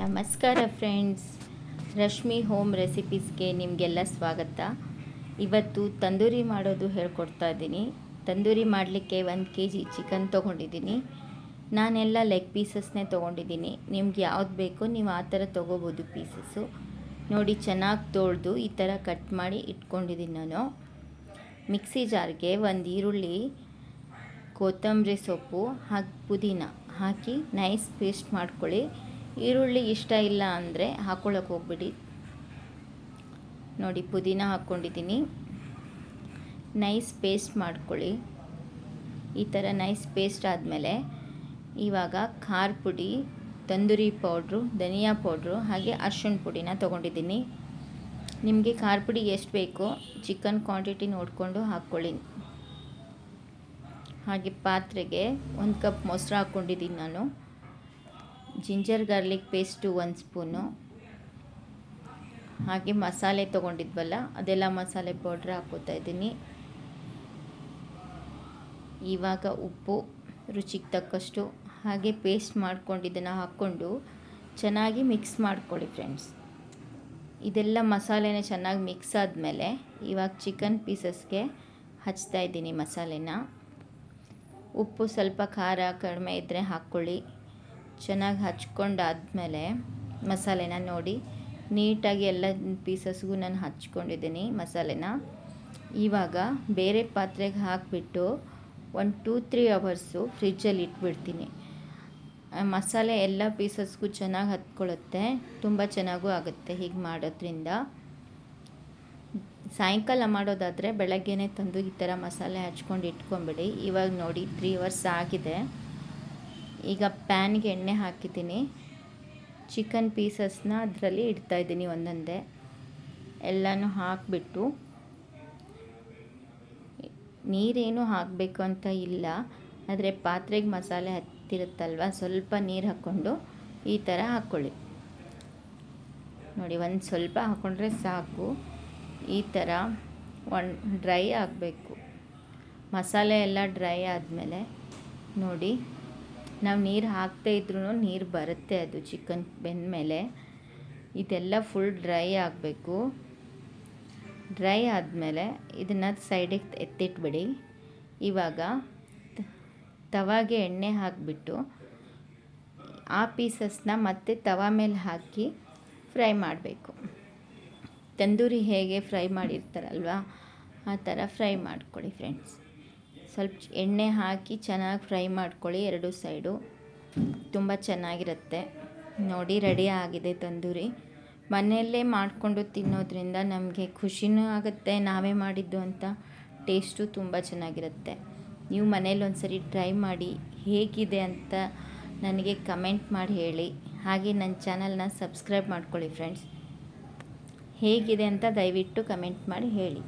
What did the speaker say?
ನಮಸ್ಕಾರ friends. Rashmi home ರೆಸಿಪೀಸ್ಗೆ ನಿಮಗೆಲ್ಲ ಸ್ವಾಗತ. ಇವತ್ತು ತಂದೂರಿ ಮಾಡೋದು ಹೇಳ್ಕೊಡ್ತಾ ಇದ್ದೀನಿ. ತಂದೂರಿ ಮಾಡಲಿಕ್ಕೆ ಒಂದು ಕೆ ಜಿ ಚಿಕನ್ ತೊಗೊಂಡಿದ್ದೀನಿ. ನಾನೆಲ್ಲ ಲೆಗ್ ಪೀಸಸ್ನೇ ತೊಗೊಂಡಿದ್ದೀನಿ. ನಿಮ್ಗೆ ಯಾವ್ದು ಬೇಕೋ ನೀವು ಆ ಥರ ತೊಗೋಬೋದು ಪೀಸಸ್ಸು. ನೋಡಿ ಚೆನ್ನಾಗಿ ತೊಳೆದು ಈ ಥರ ಕಟ್ ಮಾಡಿ ಇಟ್ಕೊಂಡಿದ್ದೀನಿ ನಾನು. ಮಿಕ್ಸಿ ಜಾರ್ಗೆ ಒಂದು ಈರುಳ್ಳಿ, ಕೊತ್ತಂಬರಿ ಸೊಪ್ಪು ಹಾಕಿ ಪುದೀನ ಹಾಕಿ ನೈಸ್ ಪೇಸ್ಟ್ ಮಾಡ್ಕೊಳ್ಳಿ. ಈರುಳ್ಳಿ ಇಷ್ಟ ಇಲ್ಲ ಅಂದರೆ ಹಾಕ್ಕೊಳ್ಳೋಕೆ ಹೋಗ್ಬಿಡಿ. ನೋಡಿ, ಪುದೀನ ಹಾಕ್ಕೊಂಡಿದ್ದೀನಿ. ನೈಸ್ ಪೇಸ್ಟ್ ಮಾಡ್ಕೊಳ್ಳಿ. ಈ ಥರ ನೈಸ್ ಪೇಸ್ಟ್ ಆದಮೇಲೆ ಇವಾಗ ಖಾರ ಪುಡಿ, ತಂದೂರಿ ಪೌಡ್ರು ಧನಿಯಾ ಪೌಡ್ರು ಹಾಗೆ ಅರ್ಶಿಣ ಪುಡಿನ ತೊಗೊಂಡಿದ್ದೀನಿ. ನಿಮಗೆ ಖಾರ ಪುಡಿ ಎಷ್ಟು ಬೇಕೋ ಚಿಕನ್ ಕ್ವಾಂಟಿಟಿ ನೋಡಿಕೊಂಡು ಹಾಕ್ಕೊಳ್ಳಿ ಹಾಗೆ ಪಾತ್ರೆಗೆ ಒಂದು ಕಪ್ ಮೊಸರು ಹಾಕ್ಕೊಂಡಿದ್ದೀನಿ ನಾನು. ಜಿಂಜರ್ ಗಾರ್ಲಿಕ್ ಪೇಸ್ಟು ಒಂದು ಸ್ಪೂನು. ಹಾಗೆ ಮಸಾಲೆ ತೊಗೊಂಡಿದ್ವಲ್ಲ, ಅದೆಲ್ಲ ಮಸಾಲೆ ಪೌಡ್ರ್ ಹಾಕೋತಾ ಇದ್ದೀನಿ. ಇವಾಗ ಉಪ್ಪು, ರುಚಿಗೆ ತಕ್ಕಷ್ಟು. ಹಾಗೆ ಪೇಸ್ಟ್ ಮಾಡ್ಕೊಂಡಿದ್ದನ್ನು ಹಾಕ್ಕೊಂಡು ಚೆನ್ನಾಗಿ ಮಿಕ್ಸ್ ಮಾಡ್ಕೊಳ್ಳಿ ಫ್ರೆಂಡ್ಸ್ ಇದೆಲ್ಲ ಮಸಾಲೆನ ಚೆನ್ನಾಗಿ ಮಿಕ್ಸ್ ಆದಮೇಲೆ ಇವಾಗ ಚಿಕನ್ ಪೀಸಸ್ಗೆ ಹಚ್ತಾ ಇದ್ದೀನಿ ಮಸಾಲೆನ. ಉಪ್ಪು ಸ್ವಲ್ಪ ಖಾರ ಕಡಿಮೆ ಇದ್ದರೆ ಹಾಕ್ಕೊಳ್ಳಿ. ಚೆನ್ನಾಗಿ ಹಚ್ಕೊಂಡಾದಮೇಲೆ ಮಸಾಲೆನ ನೋಡಿ. ನೀಟಾಗಿ ಎಲ್ಲ ಪೀಸಸ್ಗೂ ನಾನು ಹಚ್ಕೊಂಡಿದ್ದೀನಿ ಮಸಾಲೆನ. ಇವಾಗ ಬೇರೆ ಪಾತ್ರೆಗೆ ಹಾಕಿಬಿಟ್ಟು ಒಂದು ಟೂ, ತ್ರೀ ಅವರ್ಸು ಫ್ರಿಜ್ಜಲ್ಲಿ ಇಟ್ಬಿಡ್ತೀನಿ. ಮಸಾಲೆ ಎಲ್ಲ ಪೀಸಸ್ಗೂ ಚೆನ್ನಾಗಿ ಹತ್ಕೊಳ್ಳುತ್ತೆ, ತುಂಬ ಚೆನ್ನಾಗೂ ಆಗುತ್ತೆ ಹೀಗೆ ಮಾಡೋದ್ರಿಂದ. ಸಾಯಂಕಾಲ ಮಾಡೋದಾದರೆ ಬೆಳಗ್ಗೆನೇ ತಂದು ಈ ಥರ ಮಸಾಲೆ ಹಚ್ಕೊಂಡು ಇಟ್ಕೊಂಬಿಡಿ ಇವಾಗ ನೋಡಿ ತ್ರೀ ಅವರ್ಸ್ ಆಗಿದೆ. ಈಗ ಪ್ಯಾನ್ಗೆ ಎಣ್ಣೆ ಹಾಕಿದ್ದೀನಿ. ಚಿಕನ್ ಪೀಸಸ್ನ ಅದರಲ್ಲಿ ಇಡ್ತಾ ಇದ್ದೀನಿ ಒಂದೊಂದೇ. ಎಲ್ಲನೂ ಹಾಕಿಬಿಟ್ಟು. ನೀರೇನು ಹಾಕಬೇಕು ಅಂತ ಇಲ್ಲ. ಆದರೆ ಪಾತ್ರೆಗೆ ಮಸಾಲೆ ಹತ್ತಿರುತ್ತಲ್ವ? ಸ್ವಲ್ಪ ನೀರು ಹಾಕ್ಕೊಂಡು ಈ ಥರ ಹಾಕ್ಕೊಳ್ಳಿ ನೋಡಿ, ಒಂದು ಸ್ವಲ್ಪ ಹಾಕ್ಕೊಂಡ್ರೆ ಸಾಕು. ಈ ಥರ ಒನ್ ಡ್ರೈ ಆಗಬೇಕು. ಮಸಾಲೆ ಎಲ್ಲ ಡ್ರೈ ಆದಮೇಲೆ ನೋಡಿ. ನಾವು ನೀರು ಹಾಕ್ತಾ ಇದ್ರೂ ನೀರು ಬರುತ್ತೆ ಅದು ಚಿಕನ್ ಬೆಂದಮೇಲೆ. ಇದೆಲ್ಲ ಫುಲ್ ಡ್ರೈ ಆಗಬೇಕು. ಡ್ರೈ ಆದಮೇಲೆ ಇದನ್ನು ಸೈಡಿಗೆ ಎತ್ತಿಟ್ಬಿಡಿ. ಇವಾಗ ತವಾಗೆ ಎಣ್ಣೆ ಹಾಕಿಬಿಟ್ಟು ಆ ಪೀಸಸ್ನ ಮತ್ತೆ ತವಾ ಮೇಲೆ ಹಾಕಿ ಫ್ರೈ ಮಾಡಬೇಕು. ತಂದೂರಿ ಹೇಗೆ ಫ್ರೈ ಮಾಡಿರ್ತಾರಲ್ವ? ಆ ಥರ ಫ್ರೈ ಮಾಡ್ಕೊಳ್ಳಿ ಫ್ರೆಂಡ್ಸ್ ಸ್ವಲ್ಪ ಎಣ್ಣೆ ಹಾಕಿ ಚೆನ್ನಾಗಿ ಫ್ರೈ ಮಾಡ್ಕೊಳ್ಳಿ ಎರಡು ಸೈಡು. ತುಂಬ ಚೆನ್ನಾಗಿರುತ್ತೆ. ನೋಡಿ ರೆಡಿ ಆಗಿದೆ ತಂದೂರಿ. ಮನೆಯಲ್ಲೇ ಮಾಡಿಕೊಂಡು ತಿನ್ನೋದ್ರಿಂದ ನಮಗೆ ಖುಷಿನೂ ಆಗುತ್ತೆ, ನಾವೇ ಮಾಡಿದ್ದು ಅಂತ ಟೇಸ್ಟು ತುಂಬ ಚೆನ್ನಾಗಿರುತ್ತೆ. ನೀವು ಮನೇಲಿ ಒಂದು ಸರಿ ಟ್ರೈ ಮಾಡಿ ಹೇಗಿದೆ ಅಂತ ನನಗೆ ಕಮೆಂಟ್ ಮಾಡಿ ಹೇಳಿ. ಹಾಗೆ ನನ್ನ ಚಾನಲ್ನ ಸಬ್ಸ್ಕ್ರೈಬ್ ಮಾಡ್ಕೊಳ್ಳಿ ಫ್ರೆಂಡ್ಸ್. ಹೇಗಿದೆ ಅಂತ ದಯವಿಟ್ಟು ಕಮೆಂಟ್ ಮಾಡಿ ಹೇಳಿ.